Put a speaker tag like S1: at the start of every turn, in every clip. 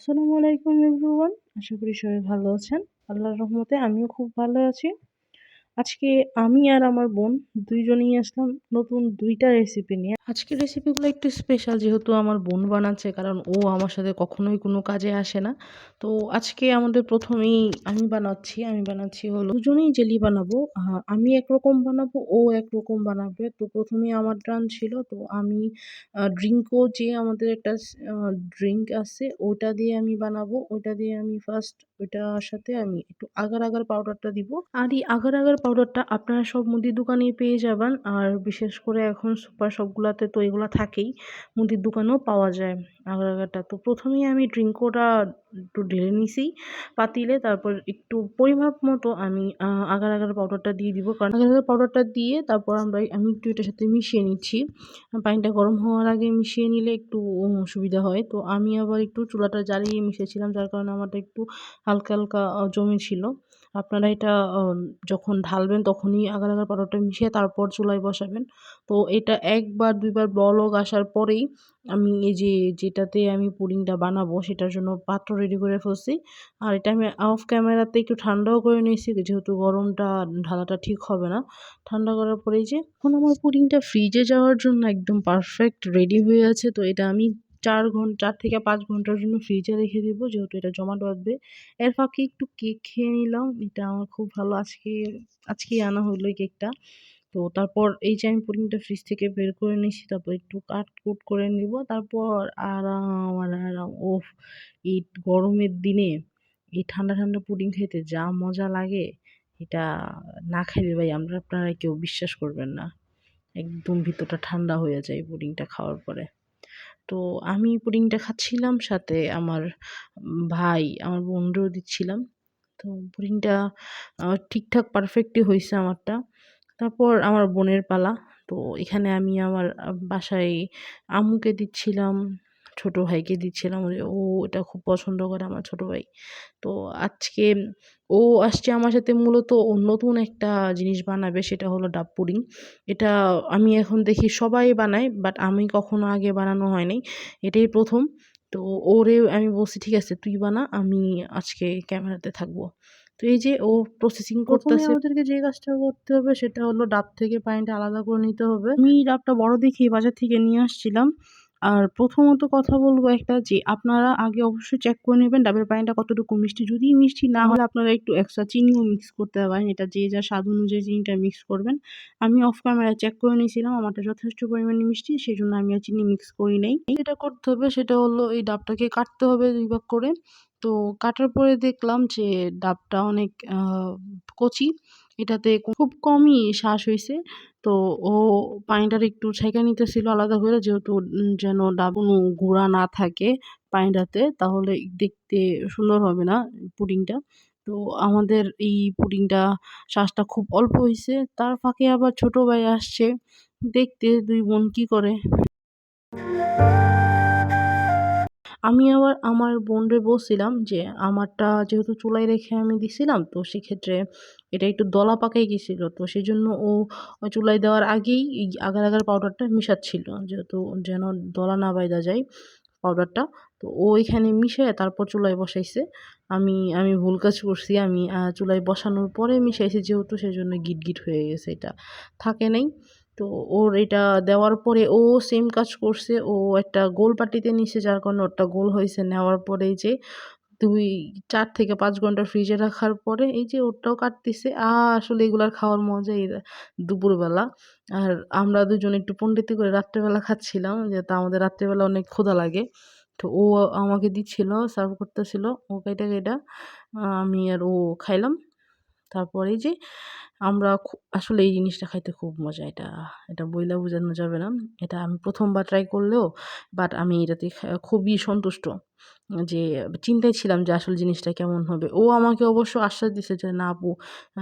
S1: আসসালামু আলাইকুম এভরিওয়ান আশা করি সবাই ভালো আছেন। আল্লাহর রহমতে আমিও খুব ভালো আছি। আজকে আমি আর আমার বোন দুইজনেই আসলাম নতুন দুইটা রেসিপি নিয়ে। আজকে রেসিপিগুলো একটু স্পেশাল যেহেতু আমার বোন বানাচ্ছে, কারণ ও আমার সাথে কখনোই কোনো কাজে আসে না। তো আজকে আমাদের প্রথমেই আমি বানাচ্ছি আমি বানাচ্ছি হলো দুজনেই জেলি বানাবো। আমি একরকম বানাবো, ও একরকম বানাবে। তো প্রথমেই আমার টান ছিল, তো আমি ড্রিঙ্কও যে আমাদের একটা ড্রিঙ্ক আছে, ওটা দিয়ে আমি বানাবো। ওটা দিয়ে আমি ফার্স্ট ওইটার সাথে আমি একটু আগার আগার পাউডারটা দিব। আর এই আগার আগার পাউডারটা আপনারা সব মুদির দোকানেই পেয়ে যাবেন। আর বিশেষ করে এখন সুপার শপগুলোতে তো এগুলো থাকেই, মুদির দোকানেও পাওয়া যায় আগার আগারটা তো প্রথমেই আমি ড্রিঙ্কোটা একটু ঢেলে নিছি পাতিলে, তারপর একটু পরিমাপ মতো আমি আগার আগার পাউডারটা দিয়ে দিব। কারণ আগার আগার পাউডারটা দিয়ে তারপর আমরা, আমি একটু এটার সাথে মিশিয়ে নিচ্ছি। পানিটা গরম হওয়ার আগে মিশিয়ে নিলে একটু সুবিধা হয়। তো আমি আবার একটু চুলাটা জ্বালিয়ে মিশিয়েছিলাম, যার কারণে আমারটা একটু হালকা হালকা জমে ছিল। আপনারা এটা যখন ঢালবেন তখনই আগার আগার পাউডারটা মিশিয়ে তারপর চুলায় বসাবেন। তো এটা একবার, দুইবার বলক আসার পরেই আমি এই যে যেটাতে আমি পুডিংটা বানাবো সেটার জন্য পাত্র রেডি করে ফেলছি। আর এটা আমি অফ ক্যামেরাতে একটু ঠান্ডাও করে নিয়েছি, যেহেতু গরমটা, ঢালাটা ঠিক হবে না। ঠান্ডা করার পরেই যে, এখন আমার পুডিংটা ফ্রিজে যাওয়ার জন্য একদম পারফেক্ট রেডি হয়ে আছে। তো এটা আমি চার ঘণ্টা, চার থেকে পাঁচ ঘণ্টার জন্য ফ্রিজে রেখে দিব, যেহেতু এটা জমাট বাঁধবে। এর ফাঁকে একটু কেক খেয়ে নিলাম, এটা আমার খুব ভালো আজকে, আজকেই আনা হলো এই কেকটা তো তারপর এই যে আমি পুডিংটা ফ্রিজ থেকে বের করে নিয়েছি, তারপর একটু কাট কুট করে নিব। তারপর আরাম আর আরাম, ওফ, এই গরমের দিনে এই ঠান্ডা ঠান্ডা পুডিং খেতে যা মজা লাগে, এটা না খাইলে ভাই আমরা আপনারা কেউ বিশ্বাস করবেন না। একদম ভিতরটা ঠান্ডা হয়ে যায় পুডিংটা খাওয়ার পরে। তো আমি পুডিংটা খাচ্ছিলাম, সাথে আমার ভাই, আমার বন্ধুও দিচ্ছিলাম। তো পুডিংটা ঠিকঠাক পারফেক্টই হয়েছে আমারটা। তারপর আমার বোনের পালা। তো এখানে আমি আমার বাসায় আম্মুকে দিচ্ছিলাম। ছোট ভাইকে দিচ্ছিলাম। ও এটা খুব পছন্দ করে আমার ছোট ভাই। তো আজকে ও আসছে আমার সাথে মূলত ও নতুন একটা জিনিস বানাবে সেটা হলো ডাব পুডিং। এটা আমি এখন দেখি সবাই বানায় বাট আমি কখনো আগে বানানো হয়নি। এটাই প্রথম। তো ওরে আমি বলছি ঠিক আছে তুই বানা আমি আজকে ক্যামেরাতে থাকব। তো এই যে ও প্রসেসিং করতেছে আমাদেরকে যে কাজটা করতে হবে সেটা হলো ডাব থেকে পানিটা আলাদা করে নিতে হবে। আমি ডাবটা বড় দেখি বাজার থেকে নিয়ে আসছিলাম। আর প্রথমত কথা বলব একটা যে, আপনারা আগে অবশ্যই চেক করে নেবেন ডাবের পানিটা কতটুকু মিষ্টি। যদি মিষ্টি না হলে আপনারা একটু এক্সট্রা চিনিও মিক্স করতে পারেন। এটা যে যা স্বাদ অনুযায়ী চিনিটা মিক্স করবেন। আমি অফ ক্যামেরা চেক করে নিয়েছিলাম, আমারটা যথেষ্ট পরিমাণে মিষ্টি সেই জন্য আমি আর চিনি মিক্স করি নাই। যেটা করতে হবে সেটা হলো এই ডাবটাকে কাটতে হবে দুই ভাগ করে। তো কাটার পরে দেখলাম যে, ডাবটা অনেক কচি। এটাতে খুব কমই শ্বাস হয়েছে তো ও পানিটার একটু ছেঁকে নিতেছিল আলাদা করে যেহেতু যেন ডাব কোনো গুঁড়া না থাকে পানিটাতে, তাহলে দেখতে সুন্দর হবে না পুডিংটা। তো আমাদের এই পুডিংটা শ্বাসটা খুব অল্প হয়েছে তার ফাঁকে আবার ছোট ভাই আসছে, দেখতে দুই বোন কি করে। আমি আবার আমার বোনরে বলছিলাম যে, আমারটা যেহেতু চুলায় রেখে আমি দিছিলাম, তো সেক্ষেত্রে এটা একটু দলা পাকাই গেছিল। তো সেই জন্য ও চুলায় দেওয়ার আগেই আগার আগার পাউডারটা মিশাচ্ছিল, যেহেতু যেন দলা না বাইদা যায় পাউডারটা। তো ও এখানে মিশিয়ে তারপর চুলায় বসাইছে। আমি আমি ভুল কাজ করছি, আমি চুলায় বসানোর পরে মিশাইছি যেহেতু সেই জন্য গিট গিট হয়ে গেছে এটা। থাকে নাই। তো ওর এটা দেওয়ার পরে ও সেম কাজ করছে। ও একটা গোল পাটিতে নিছে, যার কারণে ওরটা গোল হয়েছে। নেওয়ার পরে যে দুই, চার থেকে পাঁচ ঘণ্টা ফ্রিজে রাখার পরে এই যে ওরটাও কাটতেছে। আসলে এগুলার খাওয়ার মজা এই দুপুরবেলা। আর আমরা দুজন একটু পণ্ডিতি করে রাত্রেবেলা খাচ্ছিলাম, যেহেতু আমাদের রাত্রেবেলা অনেক ক্ষুধা লাগে। তো ও আমাকে দিচ্ছিল সার্ভ করতেছিল, ও কেটে কেটা আমি আর ও খাইলাম। তারপরে যে আমরা আসলে এই জিনিসটা খাইতে খুব মজা। এটা এটা বইলা বোঝানো যাবে না। এটা আমি প্রথমবার ট্রাই করলেও বাট আমি এটাতে খুবই সন্তুষ্ট যে চিন্তায় ছিলাম যে আসলে জিনিসটা কেমন হবে। ও আমাকে অবশ্য আশ্বাস দিছে যে, না আপু,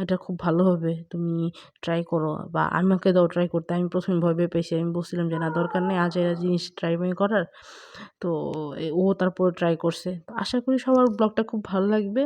S1: এটা খুব ভালো হবে। তুমি ট্রাই করো। বা, আমাকে দাও ট্রাই করতে। আমি প্রথমে ভয় পেয়ে পেয়েছি। আমি বলছিলাম যে, না, দরকার নেই। আজ এরা জিনিস ট্রাই করার। তো ও তারপর ট্রাই করছে। আশা করি সবার ব্লগটা খুব ভালো লাগবে।